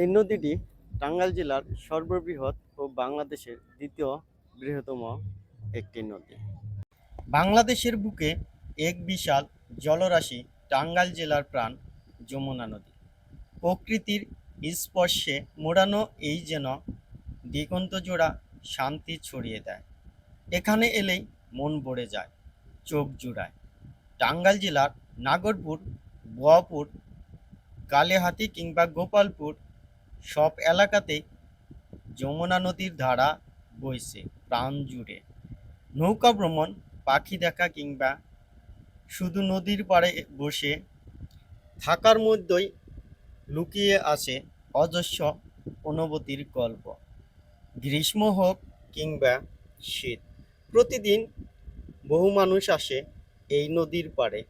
এই নদীটি টাঙ্গাইল জেলার সর্ববৃহৎ ও বাংলাদেশের দ্বিতীয় বৃহত্তম একটি নদী। বাংলাদেশের বুকে এক বিশাল জলরাশি টাঙ্গাইল জেলার প্রাণ যমুনা নদী। প্রকৃতির স্পর্শে মোড়ানো এই যেন দিগন্ত জোড়া শান্তি ছড়িয়ে দেয়। এখানে এলেই মন ভরে যায়, চোখ জুড়ায়। টাঙ্গাইল জেলার নাগরপুর, বোয়াপুর, কালেহাতি কিংবা গোপালপুর সব এলাকাতেই যমুনা নদীর ধারা বইছে, প্রাণ জুড়ে। নৌকা ভ্রমণ, পাখি দেখা কিংবা শুধু নদীর পাড়ে বসে থাকার মধ্যেই লুকিয়ে আছে অজস্র অনুভূতির গল্প। গ্রীষ্ম হোক কিংবা শীত, প্রতিদিন বহু মানুষ আসে এই নদীর পাড়ে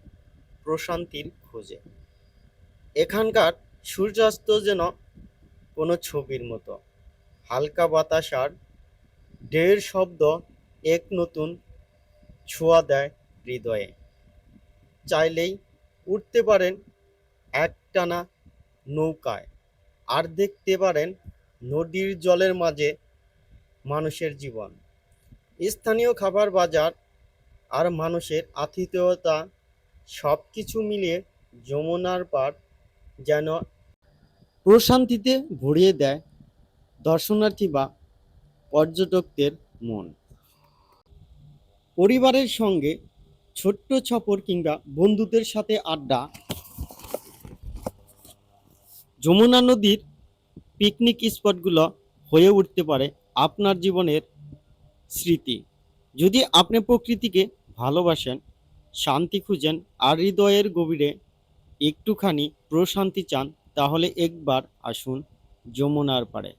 প্রশান্তির খোঁজে। এখানকার সূর্যাস্ত যেন কোনো ছবির মতো। হালকা বাতাস আর ঢের শব্দ এক নতুন ছোঁয়া দেয় হৃদয়ে। চাইলেই উঠতে পারেন একটানা নৌকায় আর দেখতে পারেন নদীর জলের মাঝে মানুষের জীবন। স্থানীয় খাবার বাজার আর মানুষের আতিথেয়তা সব কিছু মিলিয়ে যমুনার পার যেন প্রশান্তিতে ভরিয়ে দেয় দর্শনার্থী বা পর্যটকদের মন। পরিবারের সঙ্গে ছোট্ট ছপর কিংবা বন্ধুদের সাথে আড্ডা। যমুনা নদীর পিকনিক স্পটগুলো হয়ে উঠতে পারে আপনার জীবনের স্মৃতি। যদি আপনি প্রকৃতিকে ভালোবাসেন, শান্তি খুঁজেন আর হৃদয়ের গভীরে একটুখানি প্রশান্তি চান তাহলে একবার আসুন যমুনার পাড়ে।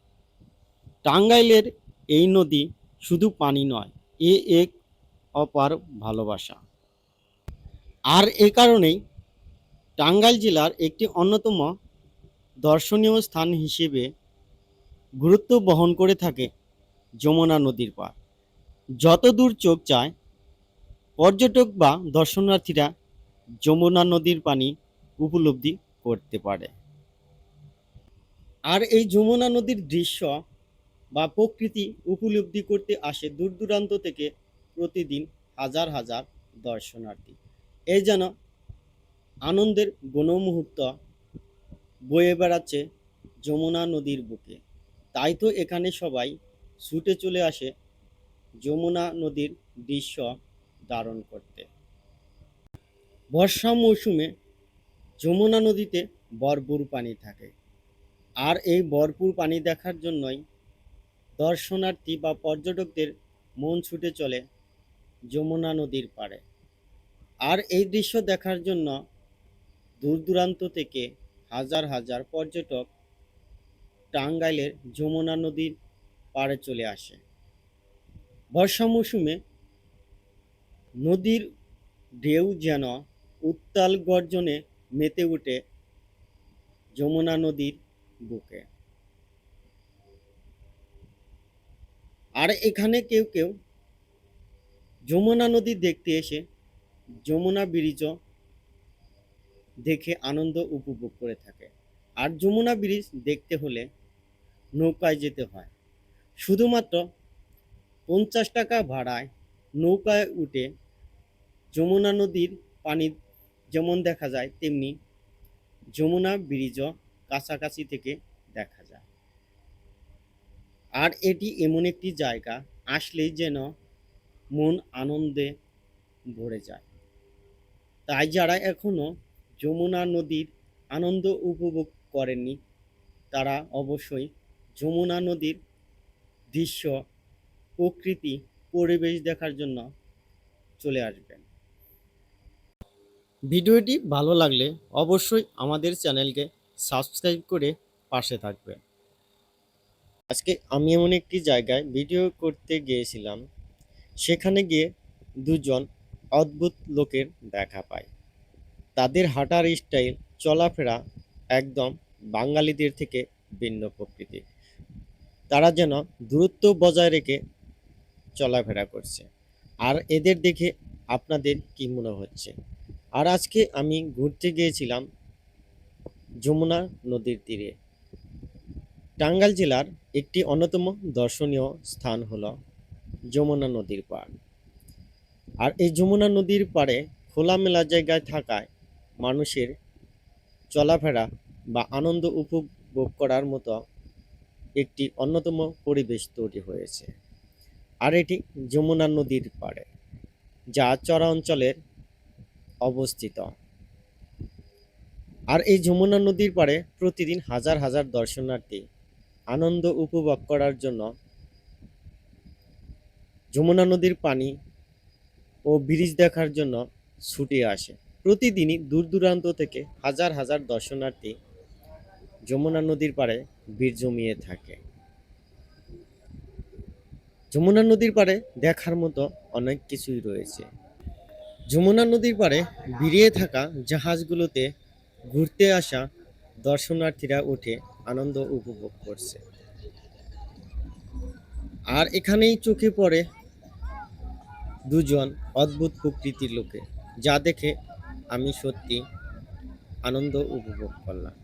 টাঙ্গাইলের এই নদী শুধু পানি নয়, এ এক অপার ভালোবাসা। আর এ কারণেই টাঙ্গাইল জেলার একটি অন্যতম দর্শনীয় স্থান হিসেবে গুরুত্ব বহন করে থাকে যমুনা নদীর পাড়। যত দূর চোখ চায় পর্যটক বা দর্শনার্থীরা যমুনা নদীর পানি উপলব্ধি করতে পারে। আর এই যমুনা নদীর দৃশ্য বা প্রকৃতি উপলব্ধি করতে আসে দূর দূরান্ত থেকে প্রতিদিন হাজার হাজার দর্শনার্থী। এই যেন আনন্দের গণমুহূর্ত বয়ে বেড়াচ্ছে যমুনা নদীর বুকে। তাই তো এখানে সবাই ছুটে চলে আসে যমুনা নদীর দৃশ্য ধারণ করতে। বর্ষা মৌসুমে যমুনা নদীতে ভরপুর পানি থাকে। আর এই ভরপুর পানি দেখার জন্যই দর্শনার্থী বা পর্যটকদের মন ছুটে চলে যমুনা নদীর পাড়ে। আর এই দৃশ্য দেখার জন্য দূর দূরান্ত থেকে হাজার হাজার পর্যটক টাঙ্গাইলের যমুনা নদীর পাড়ে চলে আসে। বর্ষা মৌসুমে নদীর ঢেউ যেন উত্তাল গর্জনে মেতে উঠে যমুনা নদীর বুকে। আর এখানে কেউ কেউ যমুনা নদী দেখতে এসে যমুনা ব্রিজ দেখে আনন্দ উপভোগ করে থাকে। আর যমুনা ব্রিজ দেখতে হলে নৌকায় যেতে হয়। শুধুমাত্র পঞ্চাশ টাকা ভাড়ায় নৌকায় উঠে যমুনা নদীর পানি যেমন দেখা যায়, তেমনি যমুনা ব্রিজও কাছাকাছি থেকে দেখা যায়। আর এটি এমন একটি জায়গা, আসলেই যেন মন আনন্দে ভরে যায়। তাই যারা এখনও যমুনা নদীর আনন্দ উপভোগ করেননি, তারা অবশ্যই যমুনা নদীর দৃশ্য, প্রকৃতি, পরিবেশ দেখার জন্য চলে আসবেন। ভিডিওটি ভালো লাগলে অবশ্যই আমাদের চ্যানেলকে সাবস্ক্রাইব করে পাশে থাকবেন। আজকে আমি এমন একটি জায়গায় ভিডিও করতে গিয়েছিলাম। সেখানে গিয়ে দুজন অদ্ভুত লোকের দেখা পাই। তাদের হাঁটার স্টাইল, চলাফেরা একদম বাঙালিদের থেকে ভিন্ন প্রকৃতির তারা যেন দূরত্ব বজায় রেখে চলাফেরা করছে। আর এদের দেখে আপনাদের কি মনে হচ্ছে? আর আজকে আমি ঘুরতে গিয়েছিলাম যমুনা নদীর তীরে। টাঙ্গাইল জেলার একটি অন্যতম দর্শনীয় স্থান হলো যমুনা নদীর পাড়। আর এই যমুনা নদীর পাড়ে খোলামেলা জায়গায় থাকায় মানুষের চলাফেরা বা আনন্দ উপভোগ করার মতো একটি অন্যতম পরিবেশ তৈরি হয়েছে। আর এটি যমুনা নদীর পাড়ে, যা চরা অঞ্চলের অবস্থিত। আর এই যমুনা নদীর পাড়ে প্রতিদিন হাজার হাজার দর্শনার্থী আনন্দ উপভোগ করার জন্য যমুনা নদীর পানি ও ব্রিজ দেখার জন্য ছুটে আসে। প্রতিদিনই দূর দূরান্ত থেকে হাজার হাজার দর্শনার্থী যমুনা নদীর পাড়ে ভিড় জমিয়ে থাকে। যমুনা নদীর পাড়ে দেখার মতো অনেক কিছুই রয়েছে। যমুনা নদীর পাড়ে ভিড়িয়ে থাকা জাহাজগুলোতে ঘুরতে আসা দর্শনার্থীরা উঠে আনন্দ উপভোগ করছে। আর এখানেই চোখে পড়ে দুজন অদ্ভুত প্রকৃতির লোকে, যা দেখে আমি সত্যি আনন্দ উপভোগ করলাম।